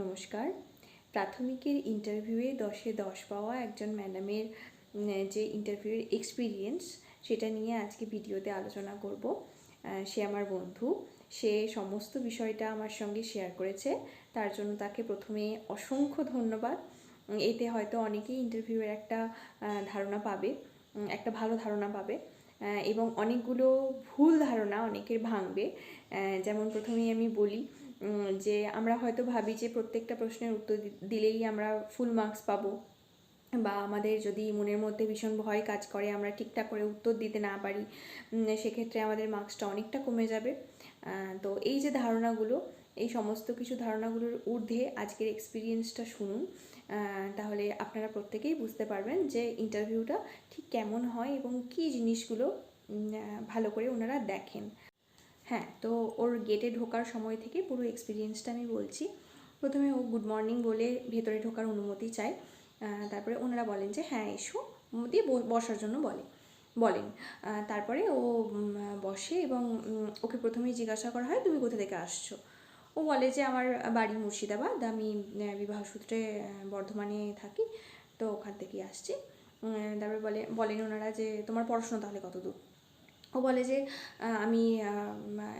নমস্কার। প্রাথমিকের ইন্টারভিউয়ে দশে দশ পাওয়া একজন ম্যাডামের যে ইন্টারভিউয়ের এক্সপিরিয়েন্স সেটা নিয়ে আজকে ভিডিওতে আলোচনা করব। সে আমার বন্ধু। সে সমস্ত বিষয়টা আমার সঙ্গে শেয়ার করেছে। তার জন্য তাকে প্রথমে অসংখ্য ধন্যবাদ। এতে হয়তো অনেকেই ইন্টারভিউয়ের একটা ধারণা পাবে একটা ভালো ধারণা পাবে এবং অনেকগুলো ভুল ধারণা অনেকের ভাঙবে। যেমন প্রথমেই আমি বলি যে আমরা হয়তো ভাবি যে প্রত্যেকটা প্রশ্নের উত্তর দিলেই আমরা ফুল মার্কস পাবো। বা আমাদের যদি মনের মধ্যে ভীষণ ভয় কাজ করে, আমরা ঠিকঠাক করে উত্তর দিতে না পারি সেক্ষেত্রে আমাদের মার্কসটা অনেকটা কমে যাবে। তো এই যে ধারণাগুলো, এই সমস্ত কিছু ধারণাগুলোর ঊর্ধ্বে আজকের এক্সপিরিয়েন্সটা শুনুন। তাহলে আপনারা প্রত্যেকেই বুঝতে পারবেন যে ইন্টারভিউটা ঠিক কেমন হয় এবং কী জিনিসগুলো ভালো করে ওনারা দেখেন। হ্যাঁ তো ওর গেটে ঢোকার সময় থেকে পুরো এক্সপিরিয়েন্সটা আমি বলছি। প্রথমে ও গুড মর্নিং বলে ভেতরে ঢোকার অনুমতি চায়। তারপরে ওনারা বলেন যে হ্যাঁ এসো। দিয়ে বসার জন্য বলে বলেন। তারপরে ও বসে এবং ওকে প্রথমেই জিজ্ঞাসা করা হয় তুমি কোথা থেকে আসছো? ও বলে যে আমার বাড়ি মুর্শিদাবাদ। আমি আহ, বিবাহ সূত্রে বর্ধমানে থাকি তো ওখান থেকেই আসছি। তারপরে বলে বলেন ওনারা যে তোমার পড়াশোনা তাহলে কত দূর? ও বলে যে আমি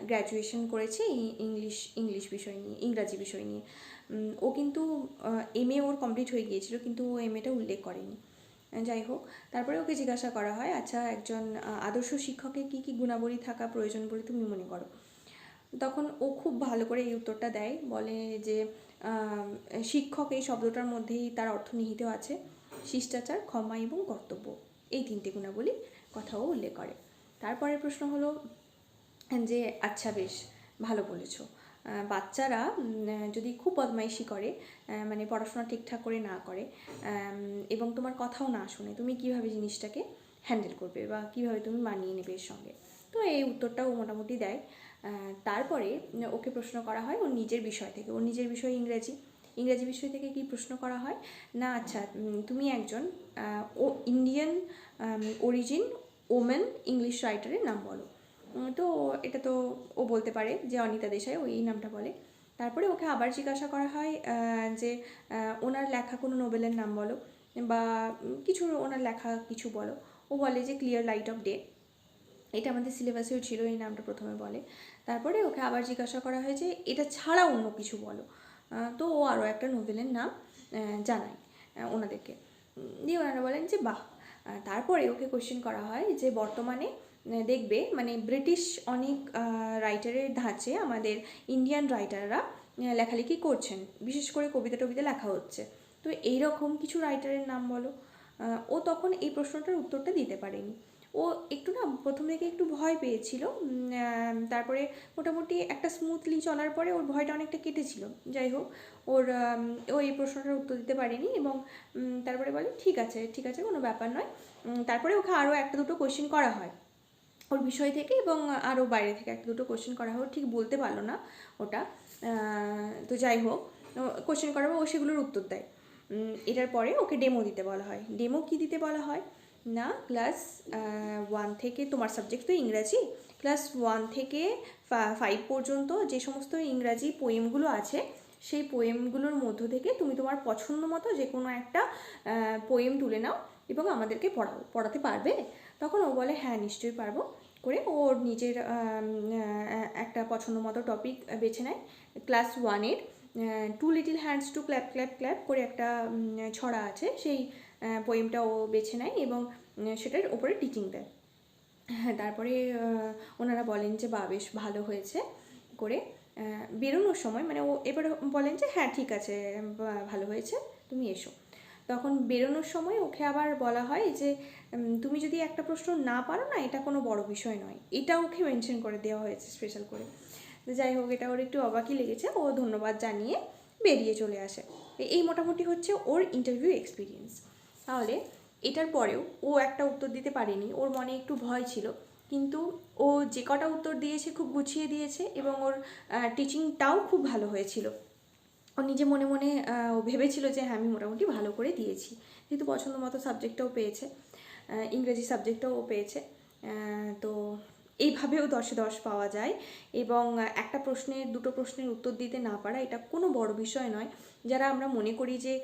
গ্র্যাজুয়েশন করেছি ইংলিশ ইংলিশ বিষয় নিয়ে, ইংরাজি বিষয় নিয়ে। ও কিন্তু এম এ ওর কমপ্লিট হয়ে গিয়েছিল, কিন্তু ও এম এটা উল্লেখ করেনি। যাই হোক, তারপরে ওকে জিজ্ঞাসা করা হয় আচ্ছা একজন আদর্শ শিক্ষকের কী কী গুণাবলী থাকা প্রয়োজন বলে তুমি মনে করো? তখন ও খুব ভালো করে এই উত্তরটা দেয়, বলে যে শিক্ষক এই শব্দটার মধ্যেই তার অর্থ নিহিত আছে, শিষ্টাচার, ক্ষমা এবং কর্তব্য। এই তিনটে গুণাবলী কথাও উল্লেখ করে। তারপরের প্রশ্ন হলো, যে আচ্ছা বেশ, ভালো বলেছ। বাচ্চারা যদি খুব বদমাইশি করে মানে পড়াশোনা ঠিকঠাক করে না করে এবং তোমার কথাও না শুনে, তুমি কীভাবে জিনিসটাকে হ্যান্ডেল করবে বা কীভাবে তুমি মানিয়ে নেবে এর সঙ্গে? তো এই উত্তরটাও মোটামুটি দেয়। তারপরে, ওকে প্রশ্ন করা হয় ওর নিজের বিষয় থেকে। ওর নিজের বিষয় ইংরেজি। ইংরেজি বিষয় থেকে কি প্রশ্ন করা হয়? না আচ্ছা তুমি একজন ও ইন্ডিয়ান অরিজিন ওমেন ইংলিশ রাইটারের নাম বলো। তো এটা তো ও বলতে পারে যে অনিতা দেশাই, ও এই নামটা বলে। তারপরে ওকে আবার জিজ্ঞাসা করা হয় যে ওনার লেখা কোনো নোবেলের নাম বলো, বা কিছু ওনার লেখা কিছু বলো। ও বলে যে ক্লিয়ার লাইট অফ ডে এটা আমাদের সিলেবাসেও ছিল, এই নামটা প্রথমে বলে। তারপরে ওকে আবার জিজ্ঞাসা করা হয় যে, এটা ছাড়া অন্য কিছু বলো। তো ও আরও একটা নোবেলের নাম জানায় ওনাদেরকে। দিয়ে ওনারা বলেন যে, বাহ তারপরে ওকে কোশ্চেন করা হয় যে বর্তমানে দেখবে মানে ব্রিটিশ অনেক রাইটারের ধাঁচে আমাদের ইন্ডিয়ান রাইটাররা লেখালেখি করছেন। বিশেষ করে কবিতা টবিতা লেখা হচ্ছে। তো এইরকম কিছু রাইটারের নাম বলো। ও তখন এই প্রশ্নটার উত্তরটা দিতে পারেনি। ও একটু না প্রথম থেকে একটু ভয় পেয়েছিল তারপরে মোটামুটি একটা স্মুথলি চলার পরে ওর ভয়টা অনেকটা কেটেছিল। যাই হোক, ওর ও এই প্রশ্নটার উত্তর দিতে পারেনি এবং তারপরে বলে, ঠিক আছে ঠিক আছে, কোনো ব্যাপার নয়। তারপরে ওকে আরও একটা দুটো কোশ্চেন করা হয় ওর বিষয় থেকে এবং আরও বাইরে থেকে একটা দুটো কোশ্চেন করা হয়। ঠিক বলতে পারল না ওটা তো যাই হোক কোশ্চেন করার পর ও সেগুলোর উত্তর দেয়। এটার পরে ওকে ডেমো দিতে বলা হয়। ডেমো কি দিতে বলা হয়? না ক্লাস ওয়ান থেকে তোমার সাবজেক্ট তো ইংরাজি ক্লাস ওয়ান থেকে ফাইভ পর্যন্ত যে সমস্ত ইংরাজি পোয়েমগুলো আছে, সেই পোয়েমগুলোর মধ্য থেকে তুমি তোমার পছন্দ মতো যে কোনো একটা পোয়েম তুলে নাও এবং আমাদেরকে পড়াও, পড়াতে পারবে। তখন ও বলে হ্যাঁ নিশ্চয়ই পারব। করে ওর নিজের একটা পছন্দ মতো টপিক বেছে নেয়। ক্লাস ওয়ানের two little hands to clap clap clap করে একটা ছড়া আছে। সেই পোয়েমটা ও বেছে নেয় এবং সেটার ওপরে টিচিং দেয়। হ্যাঁ তারপরে ওনারা বলেন যে বা বেশ ভালো হয়েছে। করে বেরোনোর সময় মানে ও এবার বলেন যে হ্যাঁ ঠিক আছে ভালো হয়েছে, তুমি এসো। তখন বেরোনোর সময় ওকে আবার বলা হয় যে তুমি যদি একটা প্রশ্ন না পারো না, এটা কোনো বড় বিষয় নয়। এটা ওকে মেনশন করে দেওয়া হয়েছে স্পেশাল করে। যাই হোক, এটা ওর একটু অবাকই লেগেছে। ও ধন্যবাদ জানিয়ে বেরিয়ে চলে আসে। এই মোটামুটি হচ্ছে ওর ইন্টারভিউ এক্সপিরিয়েন্স তাহলে এটার পরেও ও একটা উত্তর দিতে পারেনি, ওর মনে একটু ভয় ছিল। কিন্তু ও যে কটা উত্তর দিয়েছে খুব গুছিয়ে দিয়েছে এবং ওর টিচিংটাও খুব ভালো হয়েছিল। ও নিজে মনে মনে ও ভেবেছিল যে হ্যাঁ আমি মোটামুটি ভালো করে দিয়েছি। যেহেতু পছন্দ মতো সাবজেক্টটাও পেয়েছে ইংরেজি সাবজেক্টটাও ও পেয়েছে তো এইভাবেও দশে দশ পাওয়া যায়। এবং একটা প্রশ্নের, দুটো প্রশ্নের উত্তর দিতে না পারা এটা কোনো বড় বিষয় নয়। যারা আমরা মনে করি যে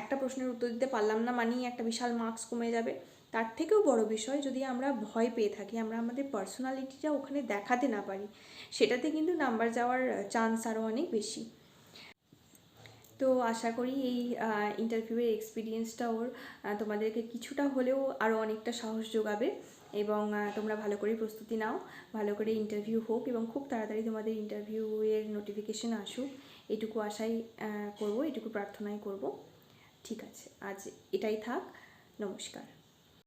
একটা প্রশ্নের উত্তর দিতে পারলাম না মানেই একটা বিশাল মার্কস কমে যাবে, তার থেকেও বড় বিষয় যদি আমরা ভয় পেয়ে থাকি, আমরা আমাদের পার্সোনালিটিটা ওখানে দেখাতে না পারি, সেটাতে কিন্তু নাম্বার যাওয়ার চান্স আরও অনেক বেশি। তো আশা করি এই ইন্টারভিউয়ের এক্সপিরিয়েন্সটা ওর তোমাদেরকে কিছুটা হলেও আরও অনেকটা সাহস যোগাবে। এবং তোমরা ভালো করে প্রস্তুতি নাও, ভালো করে ইন্টারভিউ হোক এবং খুব তাড়াতাড়ি তোমাদের ইন্টারভিউয়ের নোটিফিকেশন আসুক। এটুকু আশাই করব, এটুকু প্রার্থনাই করব। ঠিক আছে, আজ এটাই থাক। নমস্কার।